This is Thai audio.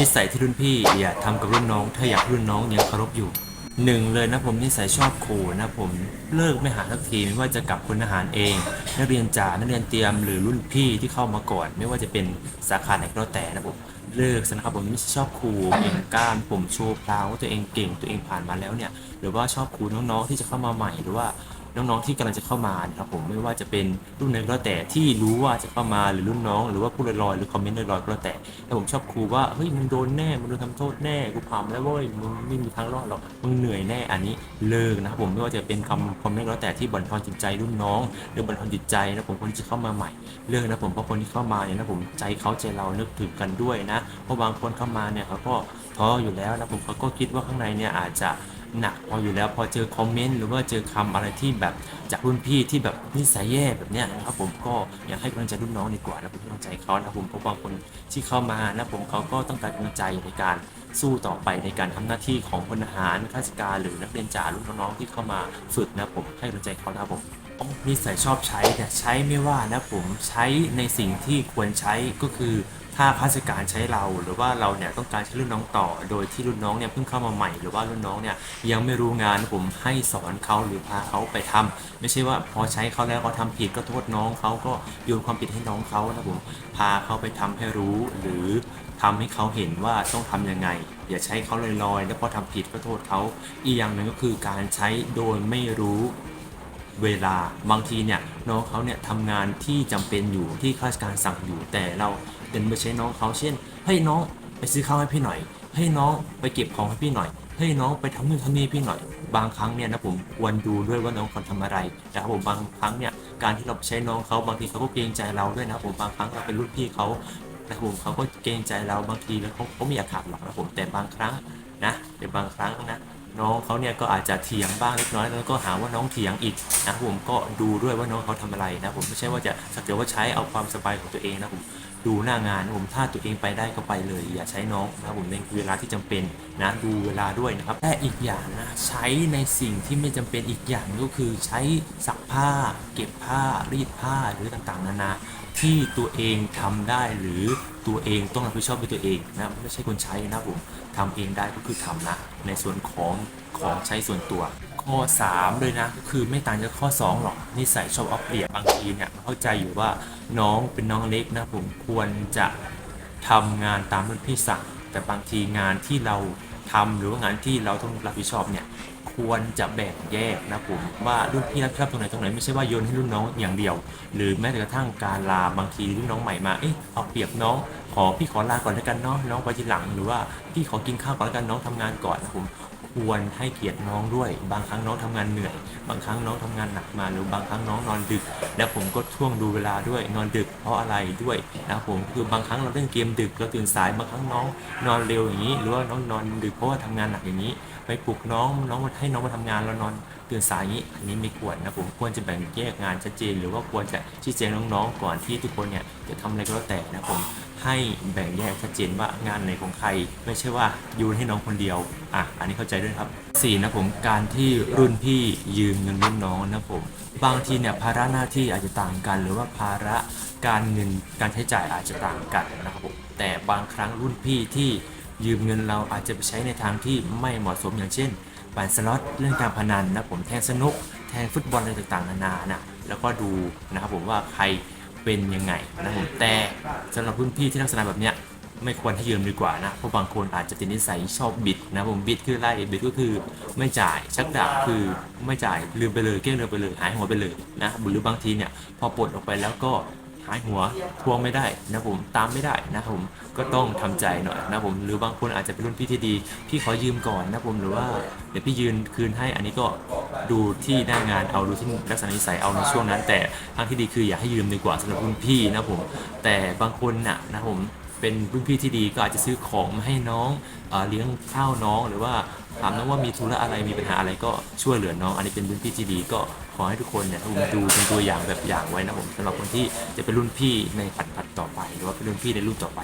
นิสัยที่รุ่นพี่อย่าทำกับรุ่นน้อง ถ้าอยากรุ่นน้องยังเคารพอยู่หนึ่งเลยนะผมนิสัยชอบขู่นะผมเลิกไม่หาสักทีไม่ว่าจะกับคนอาหารเอง นักเรียนจ่านักเรียนเตรียมหรือรุ่นพี่ที่เข้ามาก่อน ไม่ว่าจะเป็นสาขาไหนก็แล้วแต่นะผมเลิกซะนะครับผมไม่ชอบขู่เก่งก้ารผมโชว์พลาวว่าตัวเองเก่งตัวเองผ่านมาแล้วเนี่ย หรือว่าชอบขู่น้องๆที่จะเข้ามาใหม่หรือว่า น้องๆที่กำลังจะเข้ามานะครับผมไม่ว่าจะเป็นรุ่นไหนก็แล้วแต่ที่รู้ว่าจะเข้ามาหรือรุ่นน้องหรือว่าพูดลอยๆหรือคอมเมนต์ลอยๆก็แล้วแต่แต่ผมชอบครูว่าเฮ้ยมึงโดนแน่มึงโดนทำโทษแน่กูผ่ามแล้วเว้ยมึงไม่มีทางรอดหรอกมึงเหนื่อยแน่อันนี้เลิกนะครับผมไม่ว่าจะเป็นคำคอมเมนต์ก็แล้วแต่ที่บ่นทอนจิตใจรุ่นน้อง หรือบ่นทอนจิตใจนะผมคนที่เข้ามาใหม่เลิกนะผมเพราะคนที่เข้ามาเนี่ยนะผมใจเขาใจเรานึกถึงกันด้วยนะเพราะบางคนเข้ามาเนี่ยเขาก็ท้ออยู่แล้วนะผมเขาก็คิดว่าข้างในเนี่ยอาจจะ หนักพออยู่แล้วพอเจอคอมเมนต์หรือว่าเจอคำอะไรที่แบบจากรุ่นพี่ที่แบบนิสัยแย่แบบเนี้ยนะครับผมก็อยากให้กำลังใจรุ่นน้องดีกว่านะผมกำลังใจเขานะผมเพราะบางคนที่เข้ามานะผมเขาก็ต้องการกำลังใจในการสู้ต่อไปในการทำหน้าที่ของพลทหารข้าราชการหรือนักเรียนจ่ารุ่นน้องๆที่เข้ามาฝึกนะผมให้กำลังใจเขานะครับผมนิสัยชอบใช้แต่ใช้ไม่ว่านะผมใช้ในสิ่งที่ควรใช้ก็คือ ถ้าข้าราชการใช้เราหรือว่าเราเนี่ยต้องการใช้รุ่นน้องต่อ โดยที่รุ่นน้องเนี่ยเพิ่งเข้ามาใหม่ หรือว่ารุ่นน้องเนี่ยยังไม่รู้งานผมให้สอนเขาหรือพาเขาไปทำไม่ใช่ว่าพอใช้เขาแล้วเขาทำผิดก็โทษน้องเขาก็โยนความผิดให้น้องเขานะผมพาเขาไปทำให้รู้หรือทำให้เขาเห็นว่าต้องทำยังไง อย่าใช้เขาลอยๆ แล้วพอทำผิดก็โทษเขาอีกอย่างหนึ่งก็คือการใช้โดยไม่รู้ เวลาบางทีเนี่ยน้องเขาเนี่ยทำงานที่จำเป็นอยู่ที่ข้าราชการสั่งอยู่แต่เราเดินไปใช้น้องเขาเช่นให้น้องไปซื้อข้าวให้พี่หน่อย ให้น้องไปเก็บของให้พี่หน่อย ให้น้องไปทำนู่นทำนี่พี่หน่อย บางครั้งเนี่ยนะผมควรดูด้วยว่าน้องเขาทำอะไรนะครับผมบางครั้งเนี่ยการที่เราใช้น้องเขาบางทีเขาก็เกรงใจเราด้วยนะผมบางครั้งเราเป็นรุ่นพี่เขานะครับผมเขาก็เกรงใจเราบางทีแล้วเขาเขาไม่อยากขัดหรอกนะผมแต่บางครั้งนะแต่บางครั้งนะ น้องเขาเนี่ยก็อาจจะเถียงบ้างเล็กน้อยแล้วก็หาว่าน้องเถียงอีกนะผมก็ดูด้วยว่าน้องเขาทำอะไรนะผมไม่ใช่ว่าจะสักแต่ว่าใช้เอาความสบายของตัวเองนะผมดูหน้างานผมถ้าตัวเองไปได้ก็ไปเลย อย่าใช้น้องนะผมในเวลาที่จำเป็นนะดูเวลาด้วยนะครับแต่อีกอย่างนะใช้ในสิ่งที่ไม่จำเป็นอีกอย่างก็คือใช้ซักผ้า เก็บผ้ารีดผ้าหรือต่างๆ นานา ที่ตัวเองทำได้หรือตัวเองต้องรับผิดชอบด้วยตัวเองนะไม่ใช่คนใช้นะผมทำเองได้ก็คือทำนะในส่วนของของใช้ส่วนตัวข้อ 3 เลยนะก็คือไม่ต่างจากข้อ 2 หรอกนิสัยชอบเอาเปรียบบางทีเนี่ยเข้าใจอยู่ว่าน้องเป็นน้องเล็กนะผมควรจะทำงานตามรุ่นพี่สั่งแต่บางทีงานที่เรา ทำหรือว่างานที่เราต้องรับผิดชอบเนี่ยควรจะแบ่งแยกนะผมว่ารุ่นพี่รับผิดชอบตรงไหนตรงไหนไม่ใช่ว่าโยนให้รุ่นน้องอย่างเดียว หรือแม้แต่กระทั่งการลาบางทีรุ่นน้องใหม่มาเอ๊ะเอาเปรียบน้องขอพี่ขอลาก่อนแล้วกันเนาะน้องไปทีหลังหรือว่าพี่ขอกินข้าวก่อนแล้วกันน้องทำงานก่อนนะผม ควรให้เกียรติน้องด้วย บางครั้งน้องทำงานเหนื่อย บางครั้งน้องทำงานหนักมาหรือบางครั้งน้องนอนดึก แล้วผมก็ท่วงดูเวลาด้วยนอนดึกเพราะอะไรด้วยนะผมคือบางครั้งเราเล่นเกมดึกเราตื่นสายบางครั้งน้องนอนเร็วอย่างนี้ หรือว่าน้องนอนดึกเพราะว่าทำงานหนักอย่างนี้ ไปปลุกน้องน้องมาให้น้องมาทำงานแล้วนอนตื่นสายอย่างนี้อันนี้ไม่ควรนะผมควรจะแบ่งแยกงานชัดเจน หรือว่าควรจะชี้แจงน้องๆก่อนที่ทุกคนเนี่ยจะทำอะไรก็แล้วแต่นะผม ให้แบ่งแยกชัดเจนว่างานไหนของใคร ไม่ใช่ว่าโยนให้น้องคนเดียวอะอันนี้เข้าใจด้วยครับสี่นะผมการที่รุ่นพี่ยืมเงินรุ่นน้องนะผมบางทีเนี่ยภาระหน้าที่อาจจะต่างกัน หรือว่าภาระการเงินการใช้จ่ายอาจจะต่างกันนะครับผมแต่บางครั้งรุ่นพี่ที่ยืมเงินเราอาจจะไปใช้ในทางที่ไม่เหมาะสมอย่างเช่นปั่นสล็อตเล่นการพนันนะผมแทงสนุกแทงฟุตบอลอะไรต่างๆนานานะแล้วก็ดูนะครับผมว่าใคร เป็นยังไงนะผมแต่สำหรับพุ่นพี่ที่ลักษณะแบบเนี้ยไม่ควรให้ยืมดีกว่านะ เพราะบางคนอาจจะติดนิสัยชอบบิดนะผมบิดคือไล่บิดก็คือไม่จ่ายชักดาบคือไม่จ่ายลืมไปเลยเกลี้ยงลืมไปเลยหายหัวไปเลยนะหรือบางทีเนี่ยพอปลดออกไปแล้วก็ หายหัวทวงไม่ได้นะผมตามไม่ได้นะผมก็ต้องทำใจหน่อยนะผมหรือบางคนอาจจะเป็นรุ่นพี่ที่ดีพี่ขอยืมก่อนนะผมหรือว่าเดี๋ยวพี่ยืนคืนให้อันนี้ก็ดูที่หน้างานเอาดูที่ลักษณะนิสัยเอาในช่วงนั้น แต่ทางที่ดีคืออย่าให้ยืมดีกว่าสำหรับรุ่นพี่นะผมแต่บางคนน่ะนะผม เป็นรุ่นพี่ที่ดีก็อาจจะซื้อของมาให้น้องเออเลี้ยงข้าวน้อง หรือว่าถามน้องว่ามีธุระอะไรมีปัญหาอะไรก็ช่วยเหลือน้อง อันนี้เป็นรุ่นพี่ที่ดีก็ขอให้ทุกคนเนี่ยดูเป็นตัวอย่างแบบอย่างไว้นะผมสำหรับคนที่จะเป็นรุ่นพี่ในผัดผัดต่อไป หรือว่าเป็นรุ่นพี่ในรุ่นต่อไป